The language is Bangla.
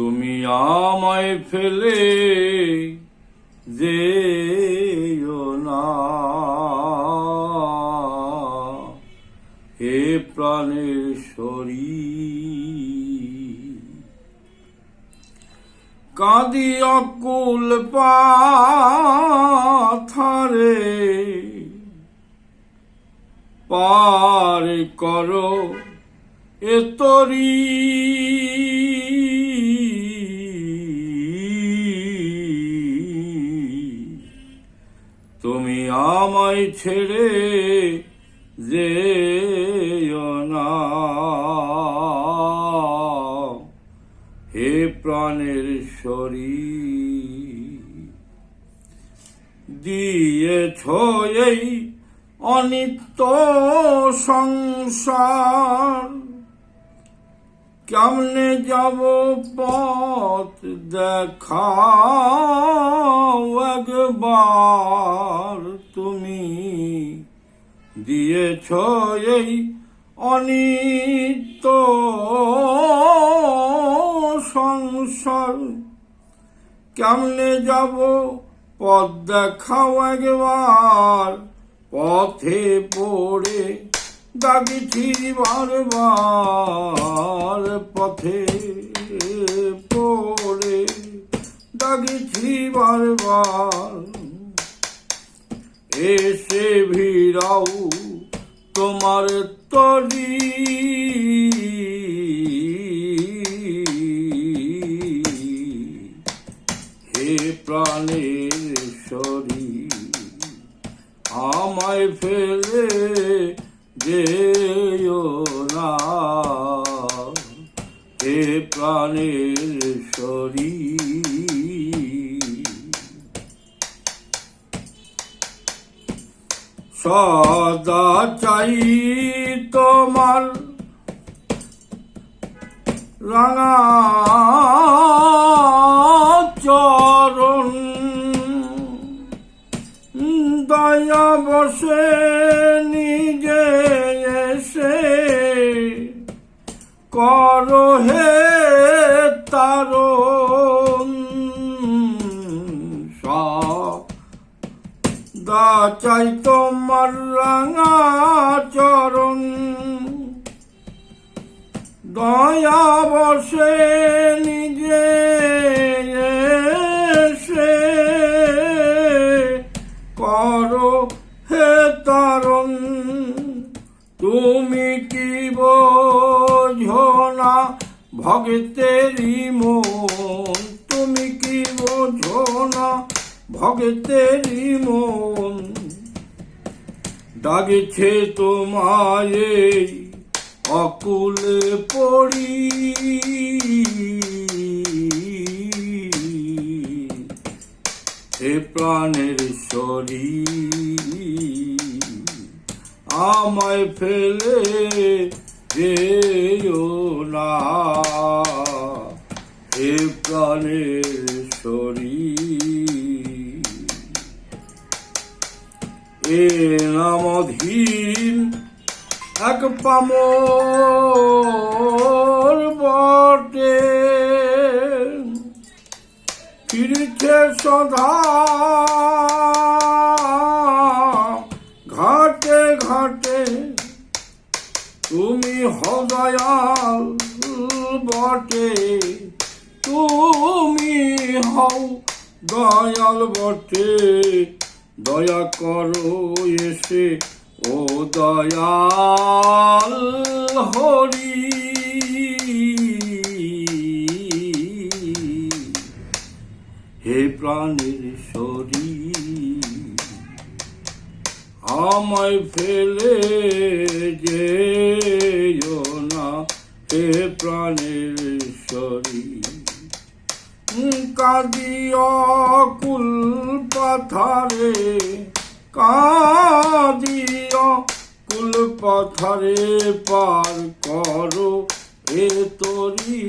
তুমি আমায় ফেলে যেও না। হে প্রাণের শরীর। কাঁদি অকুল পাথারে। পার করো এ তরি আমায় ছেড়ে না। হে প্রাণের শরীর, দিয়েছ এই অনিত্য সংসার। কেমনে যাব পথ দেখাও একবার? দিয়েছ এই অনিত্য সংসার। কেমনে যাব পথ দেখাও একবার, পথে পড়ে ডাকিছি বারবার, পথে পড়ে ডাকিছি বারবার। এসে ভিড়াও তোমার তরি হে প্রাণের শরীর আমায় ফেলে সদা চাই তোমার চরণ। দয়া বসে নিজে এসে করো হে তারণ। দা চাই তোমার রাঙা চরণ। দয়া বসে নিজে সে করো হে তারণ। তুমি কি বোঝো না ভগতেরই মন? তুমি কি বোঝো না ভগতেরই মন? ডাকেছে তোমায়, অকুল পড়ি। হে প্রাণের শরীর আমায় ফেলে যেও না। হে প্রাণের শরীর এ নামধীন এক পামর বটে। ফিরছে সদা ঘাটে ঘাটে। তুমি হদয়াল বটে। তুমি হও দয়াল বটে। দয়া করো এসে ও দয়াল হরি। হে প্রাণের শরীর, আমায় ফেলে যে না। হে প্রাণের শরীর কাঁদিয়া কুল পাথারে কাঁদিয়া পাথারে পার করো এ তরি